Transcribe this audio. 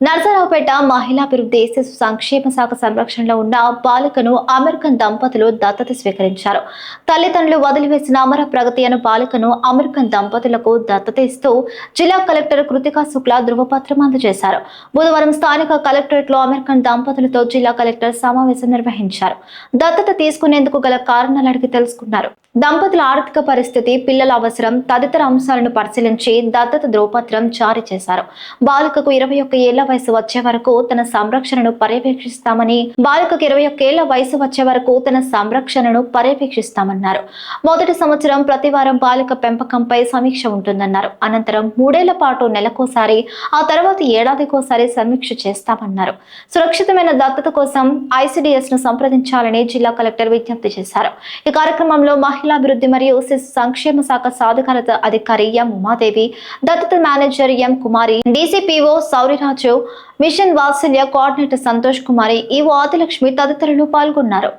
నర్సరావుపేట మహిళాభివృద్ధి శిశు సంక్షేమ శాఖ సంరక్షణలో ఉన్న బాలికను అమెరికన్ దంపతులు దత్తత స్వీకరించారు. తల్లిదండ్రులు వదిలివేసిన అమర ప్రగతి అను బాలికను అమెరికన్ దంపతులకు దత్తత ఇస్తూ జిల్లా కలెక్టర్ కృతికా శుక్లా ధృవపత్రం అందజేశారు. బుధవారం స్థానిక కలెక్టరేట్లో అమెరికన్ దంపతులతో జిల్లా కలెక్టర్ సమావేశం నిర్వహించారు. దత్తత తీసుకునేందుకు గల కారణాలు అడిగి తెలుసుకున్నారు. దంపతుల ఆర్థిక పరిస్థితి పిల్లల అవసరం తదితర అంశాలను పరిశీలించి దత్తత ధృవపత్రం జారీ చేశారు. బాలికకు ఇరవై ఒక్క ఏళ్ళ వయసు వచ్చే వరకు తన సంరక్షణను పర్యవేక్షిస్తామని బాలికకు ఇరవై ఒకేళ్ళ వయసు వచ్చే వరకు తన సంరక్షణను పర్యవేక్షిస్తామన్నారు. మొదటి సంవత్సరం ప్రతి వారం బాలిక పెంపకంపై సమీక్ష ఉంటుందన్నారు. అనంతరం మూడేళ్ళ పాటు నెలకోసారి ఆ తర్వాత ఏడాదికోసారి సమీక్ష చేస్తామన్నారు. సురక్షితమైన దత్తత కోసం ఐసిడిఎస్ను సంప్రదించాలని జిల్లా కలెక్టర్ విజ్ఞప్తి చేశారు. ఈ కార్యక్రమంలో మహిళాభివృద్ధి మరియు శిశు సంక్షేమ శాఖ సాధికారత అధికారి ఎం ఉమాదేవి దత్తత manager M Kumari DCPO Souriraju mission Vatsalya coordinator Santosh Kumari EO Adilakshmi తదితరులు పాల్గొన్నారు.